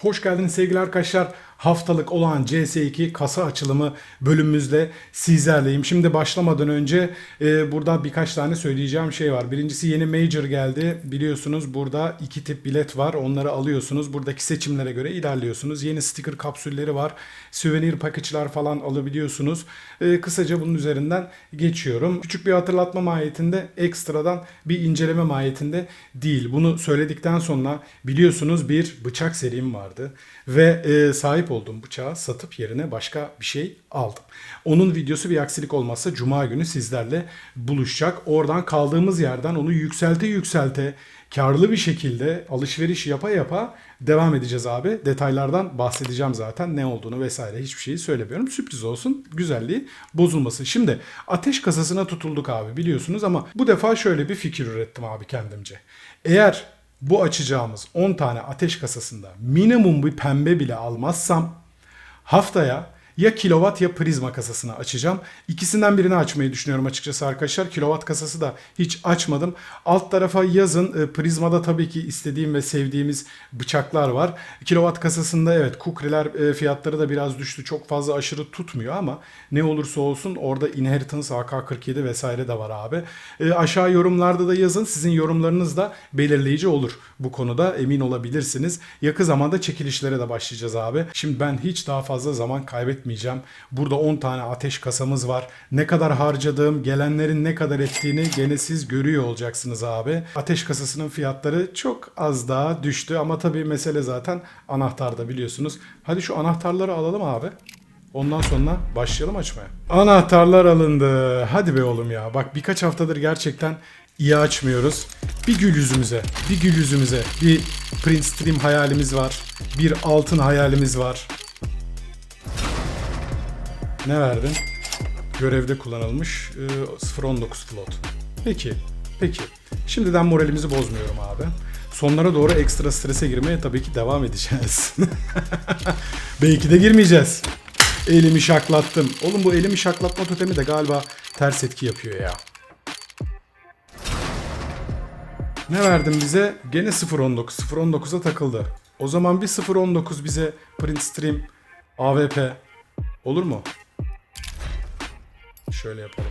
Hoş geldiniz sevgili arkadaşlar. Haftalık olan CS2 kasa açılımı bölümümüzle sizlerleyim. Şimdi başlamadan önce e, burada birkaç tane söyleyeceğim şey var. Birincisi yeni Major geldi. Biliyorsunuz burada iki tip bilet var. Onları alıyorsunuz. Buradaki seçimlere göre ilerliyorsunuz. Yeni sticker kapsülleri var. Souvenir package'lar falan alabiliyorsunuz. E, kısaca bunun üzerinden geçiyorum. Küçük bir hatırlatma mahiyetinde ekstradan bir inceleme mahiyetinde değil. Bunu söyledikten sonra biliyorsunuz bir bıçak serim vardı ve e, sahip olduğum bıçağı satıp yerine başka bir şey aldım. Onun videosu bir aksilik olmazsa cuma günü sizlerle buluşacak. Oradan kaldığımız yerden onu yükselte yükselte karlı bir şekilde alışveriş yapa yapa devam edeceğiz abi. Detaylardan bahsedeceğim zaten ne olduğunu vesaire hiçbir şeyi söylemiyorum. Sürpriz olsun güzelliği bozulmasın. Şimdi ateş kasasına tutulduk abi biliyorsunuz ama bu defa şöyle bir fikir ürettim abi kendimce. Eğer bu açacağımız 10 tane ateş kasasında minimum bir pembe bile almazsam haftaya ya kilowatt ya prizma kasasını açacağım. İkisinden birini açmayı düşünüyorum açıkçası arkadaşlar. Kilowatt kasası da hiç açmadım. Alt tarafa yazın. E, Prizmada tabii ki istediğim ve sevdiğimiz bıçaklar var. Kilowatt kasasında evet kukriler e, fiyatları da biraz düştü. Çok fazla aşırı tutmuyor ama ne olursa olsun orada Inheritance AK-47 vesaire de var abi. E, aşağı yorumlarda da yazın. Sizin yorumlarınız da belirleyici olur bu konuda emin olabilirsiniz. Yakın zamanda çekilişlere de başlayacağız abi. Şimdi ben hiç daha fazla zaman kaybetmeyeceğim. Burada 10 tane ateş kasamız var. Ne kadar harcadığım, gelenlerin ne kadar ettiğini gene siz görüyor olacaksınız abi. Ateş kasasının fiyatları çok az daha düştü ama tabii mesele zaten anahtarda biliyorsunuz. Hadi şu anahtarları alalım abi. Ondan sonra başlayalım açmaya. Anahtarlar alındı. Hadi be oğlum ya. Bak birkaç haftadır gerçekten iyi açmıyoruz. Bir gül yüzümüze, bir gül yüzümüze. Bir Prince Stream hayalimiz var. Bir altın hayalimiz var. Ne verdin? Görevde kullanılmış e, 019 float. Peki, peki. Şimdiden moralimizi bozmuyorum abi. Sonlara doğru ekstra strese girmeye tabii ki devam edeceğiz. Belki de girmeyeceğiz. Elimi şaklattım. Oğlum bu elimi şaklatma totemi de galiba ters etki yapıyor ya. Ne verdin bize? Gene 0.19. 0.19'a takıldı. O zaman bir 0.19 bize Print Stream AWP olur mu? Şöyle yapalım.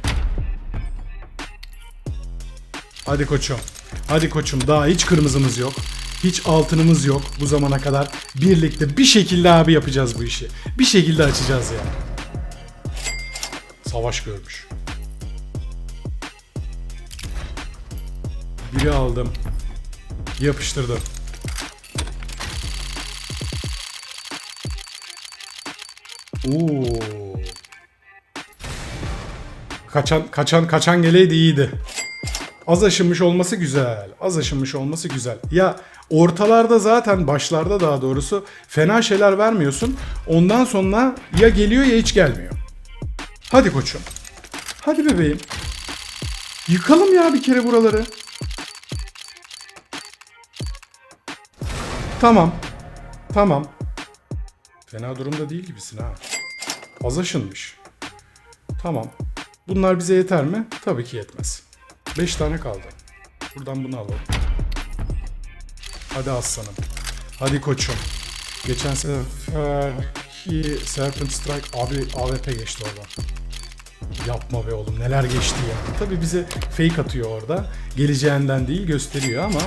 Hadi koçum. Hadi koçum daha hiç kırmızımız yok. Hiç altınımız yok bu zamana kadar. Birlikte bir şekilde abi yapacağız bu işi. Bir şekilde açacağız yani. Savaş görmüş. Biri aldım. Yapıştırdım. Oo. Kaçan kaçan kaçan geleydi iyiydi. Az aşınmış olması güzel. Az aşınmış olması güzel. Ya ortalarda zaten başlarda daha doğrusu fena şeyler vermiyorsun. Ondan sonra ya geliyor ya hiç gelmiyor. Hadi koçum. Hadi bebeğim. Yıkalım ya bir kere buraları. Tamam. Tamam. Fena durumda değil gibisin ha. Az aşınmış. Tamam. Bunlar bize yeter mi? Tabii ki yetmez. 5 tane kaldı. Buradan bunu alalım. Hadi aslanım. Hadi koçum. Geçen seferki Serpent Strike abi AWP geçti oradan. Yapma be oğlum neler geçti ya. Tabii bize fake atıyor orada. Geleceğinden değil gösteriyor ama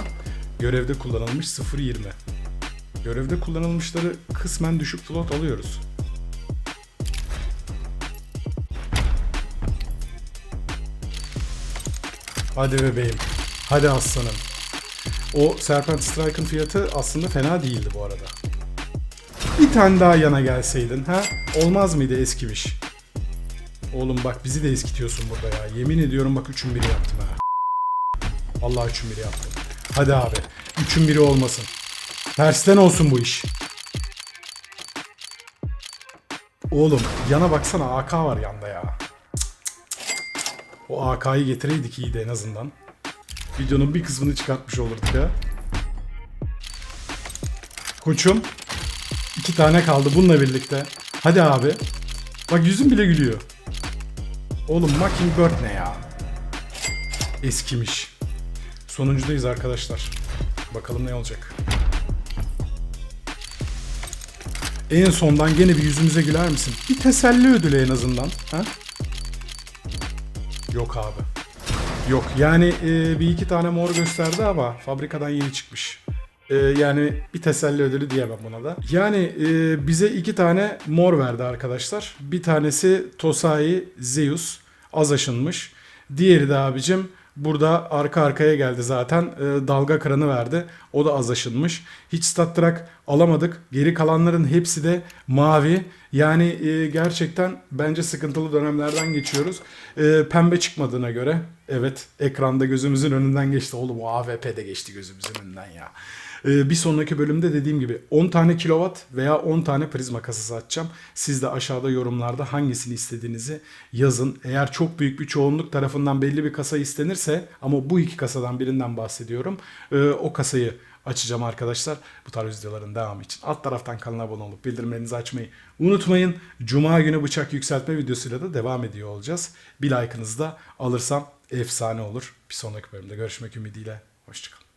görevde kullanılmış 0.20. Görevde kullanılmışları kısmen düşük float alıyoruz. Hadi bebeğim. Hadi aslanım. O Serpent Strike'ın fiyatı aslında fena değildi bu arada. Bir tane daha yana gelseydin ha? Olmaz mıydı eskimiş? Oğlum bak bizi de eskitiyorsun burada ya. Yemin ediyorum bak üçün biri yaptım ha. Allah üçün biri yaptım. Hadi abi. Üçün biri olmasın. Tersten olsun bu iş. Oğlum yana baksana AK var yanda ya. O AK'yı getireydik iyiydi en azından. Videonun bir kısmını çıkartmış olurduk ya. Koçum. iki tane kaldı bununla birlikte. Hadi abi. Bak yüzüm bile gülüyor. Oğlum Mockingbird ne ya? Eskimiş. Sonuncudayız arkadaşlar. Bakalım ne olacak. En sondan gene bir yüzümüze güler misin? Bir teselli ödülü en azından. Ha? Yok abi. Yok yani e, bir iki tane mor gösterdi ama fabrikadan yeni çıkmış. E, yani bir teselli ödülü diyemem buna da. Yani e, bize iki tane mor verdi arkadaşlar. Bir tanesi Tosai Zeus az aşınmış. Diğeri de abicim burada arka arkaya geldi zaten. E, dalga kıranı verdi. O da az aşınmış. Hiç stat track alamadık. Geri kalanların hepsi de mavi. Yani e, gerçekten bence sıkıntılı dönemlerden geçiyoruz. E, pembe çıkmadığına göre evet ekranda gözümüzün önünden geçti. Oğlum o AVP de geçti gözümüzün önünden ya. E, bir sonraki bölümde dediğim gibi 10 tane kilowatt veya 10 tane prizma kasası açacağım. Siz de aşağıda yorumlarda hangisini istediğinizi yazın. Eğer çok büyük bir çoğunluk tarafından belli bir kasa istenirse ama bu iki kasadan birinden bahsediyorum. e, o kasayı açacağım arkadaşlar. Bu tarz videoların devamı için alt taraftan kanala abone olup bildirimlerinizi açmayı unutmayın. Cuma günü bıçak yükseltme videosuyla da devam ediyor olacağız. Bir like'ınızı da alırsam efsane olur. Bir sonraki bölümde görüşmek ümidiyle. Hoşçakalın.